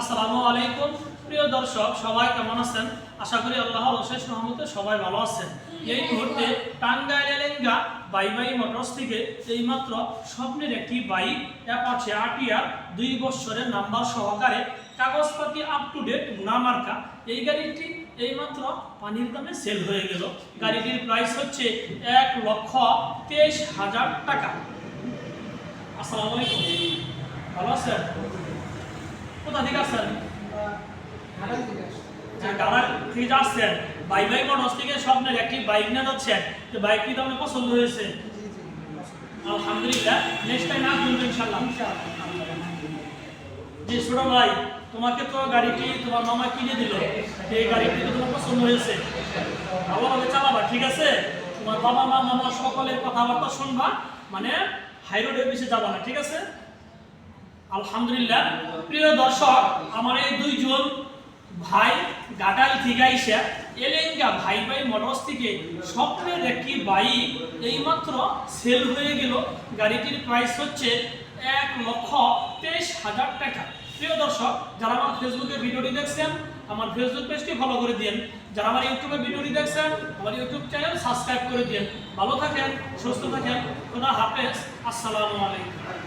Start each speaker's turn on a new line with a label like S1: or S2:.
S1: আসসালামু আলাইকুম। প্রিয় দর্শক, সবাই কেমন আছেন? আশা করি আল্লাহর অশেষ রহমতে সবাই ভালো আছেন। এই মুহূর্তে Tangail Elenga bye bye motors থেকে এইমাত্র স্বপ্নের একটি বাইক অ্যাপাচে আটিয়া দুই বছরের নাম্বার সহকারে কাগজপাতি আপ টু ডেট গুণামার্কা এই গাড়িটি এইমাত্র পানির দামে সেল হয়ে গেল। গাড়িটির প্রাইস হচ্ছে এক লক্ষ তেইশ হাজার টাকা। আসসালামু আলাইকুম। ভালো আছেন? যে গাড়া থেকে থেকে স্বপ্নের একটি বাইক নিয়ে যাচ্ছেন তো বাইকটি তো পছন্দ হয়েছে? আলহামদুলিল্লাহ। নেক্সট টাইম ইনশাআল্লাহ। জি, ছোট ভাই, তোমাকে তো গাড়িটি তোমার মামা কিনে দিল। এই গাড়িটি তো তোমার পছন্দ হয়েছে। ভালোভাবে চালাবা, ঠিক আছে? তোমার বাবা, মা, মামা সকলের কথাবার্তা শুনবা। মানে হাই রোডে বেশি যাবা না, ঠিক আছে? আলহামদুলিল্লাহ। প্রিয় দর্শক, আমার এই দুইজন ভাই গাটাল থেকে আইসা এলেঙ্গা ভাই ভাই মোটরস থেকে স্বপ্নের একটি বাইক এইমাত্র সেল হয়ে গেল। গাড়িটির প্রাইস হচ্ছে এক লক্ষ তেইশ হাজার টাকা। প্রিয় দর্শক, যারা আমার ফেসবুকে ভিডিওটি দেখছেন, আমার ফেসবুক পেজটি ফলো করে দিন যারা আমার ইউটিউবে ভিডিওটি দেখছেন, আমার ইউটিউব চ্যানেল সাবস্ক্রাইব করে দিন ভালো থাকেন, সুস্থ থাকেন। খোদা হাফেজ। আসসালামু আলাইকুম।